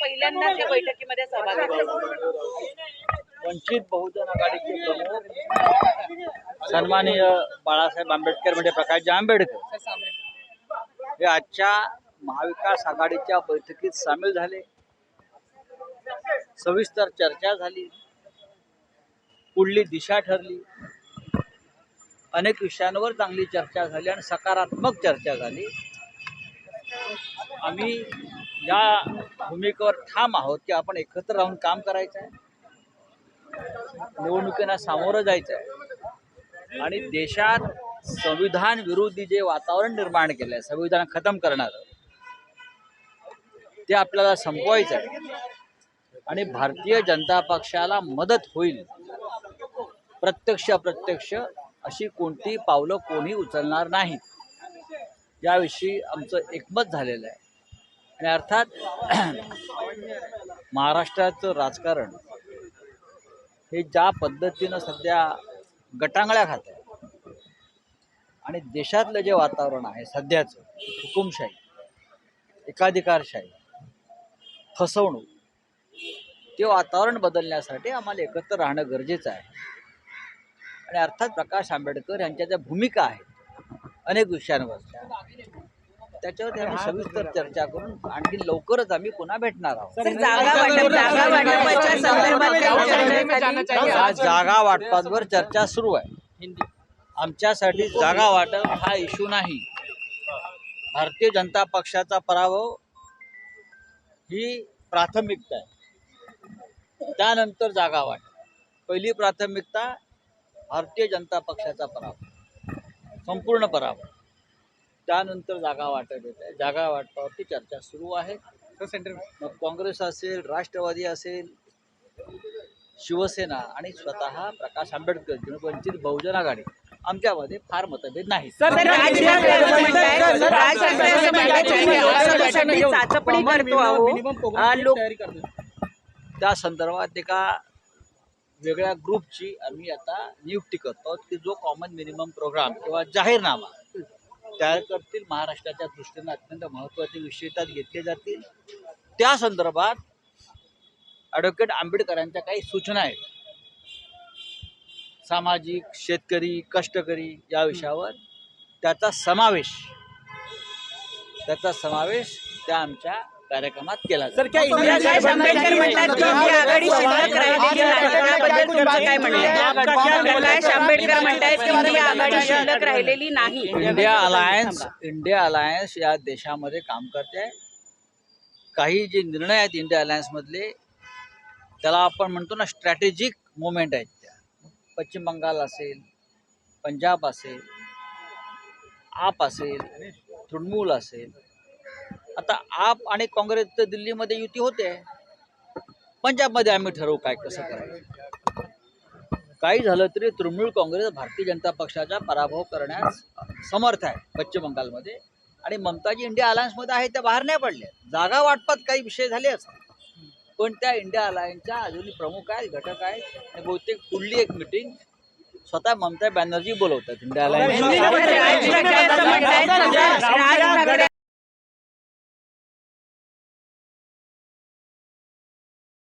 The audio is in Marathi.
पहिल्यांदाच या बैठकीमध्ये सहभागी वंचित बहुजन आघाडीचे प्रमुख सन्माननीय बाळासाहेब आंबेडकर म्हणजे प्रकाशजी आंबेडकर हे आजच्या महाविकास आघाडीच्या बैठकीत सामील झाले. सविस्तर चर्चा झाली. पुढली दिशा ठरली. अनेक विषयांवर चांगली चर्चा झाली आणि सकारात्मक चर्चा झाली. आम्ही या भूमिकेवर ठाम आहोत की आपण एकत्र राहून काम करायचं आहे. निवडणुकींना सामोरं जायचं आहे. आणि देशात संविधान विरोधी जे वातावरण निर्माण केलं आहे संविधान खतम करणारं ते आपल्याला संपवायचं आहे. आणि भारतीय जनता पक्षाला मदत होईल. प्रत्यक्ष अप्रत्यक्ष अशी कोणती पावलं कोणी उचलणार नाही याविषयी आमचं एकमत झालेलं आहे. आणि अर्थात महाराष्ट्राचं राजकारण हे ज्या पद्धतीनं सध्या गटांगळ्या खात आहे आणि देशातलं जे वातावरण आहे सध्याचं हुकुमशाही एकाधिकारशाही फसवणूक ते वातावरण बदलण्यासाठी आम्हाला एकत्र राहणं गरजेचं आहे. आणि अर्थात प्रकाश आंबेडकर यांच्या ज्या भूमिका आहेत अनेक विषयांवर त्याच्यावर आम्ही सविस्तर चर्चा करून आणखी लवकरच आम्ही पुन्हा भेटणार आहोत. सर, जागा वाटप जागा वाटपाच्या संदर्भात काही चर्चा झाली? या जागा वाटपांवर चर्चा सुरू आहे. आमच्यासाठी जागा वाटप हा इश्यू नाही. भारतीय जनता पक्षाचा पराभव ही प्राथमिकता आहे. त्यानंतर जागा वाटप. पहिली प्राथमिकता भारतीय जनता पक्षाचा पराभव. संपूर्ण पराभव. त्यानंतर जागा वाटप येत आहे जागा वाटपावरती चर्चा सुरू आहे मग काँग्रेस असेल राष्ट्रवादी असेल शिवसेना आणि स्वतः प्रकाश आंबेडकर किंवा वंचित बहुजन आघाडी आमच्यामध्ये फार मतभेद नाही त्या संदर्भात एका वेगळ्या ग्रुपची आम्ही आता नियुक्ती करतो आहोत की जो कॉमन मिनिमम प्रोग्राम किंवा जाहीरनामा तयार करतील महाराष्ट्राच्या दृष्टीने अत्यंत महत्त्वाचे विषय त्यात घेतले जातील. त्या संदर्भात ॲडव्होकेट आंबेडकरांच्या काही सूचना आहेत. सामाजिक शेतकरी कष्टकरी या विषयावर त्याचा समावेश त्याचा समावेश त्या आमच्या कार्यक्रमात केला जाईल. प्रकाश आंबेडकर म्हणतात की ही आघाडी शिल्लक राहिलेली नाही त्याबद्दल तुमचं काय म्हणणं आहे? प्रकाश आंबेडकर म्हणतायत की ही आघाडी शिल्लक राहिलेली नाही. इंडिया अलायन्स इंडिया अलायन्स या देशामध्ये काम करते. आहे काही जे निर्णय आहेत इंडिया अलायन्समधले त्याला आपण म्हणतो ना स्ट्रॅटेजिक मुवमेंट आहेत त्या. पश्चिम बंगाल असेल पंजाब असेल आप असेल तृणमूल असेल आता आप आणि काँग्रेसचं दिल्लीमध्ये युती होते. पंजाबमध्ये आम्ही ठरवू काय कसं करायचं. काही झालं तरी तृणमूल काँग्रेस भारतीय जनता पक्षाचा पराभव करण्यास समर्थ आहे पश्चिम बंगालमध्ये. आणि ममताजी इंडिया अलायन्समध्ये आहे त्या बाहेर नाही पडल्या. जागा वाटपात काही विषय झाले असतात पण त्या इंडिया अलायन्सच्या अजूनही प्रमुख आहेत घटक आहेत. आणि बहुतेक पुढली एक मिटिंग स्वतः ममता बॅनर्जी बोलवतात इंडिया अलायन्स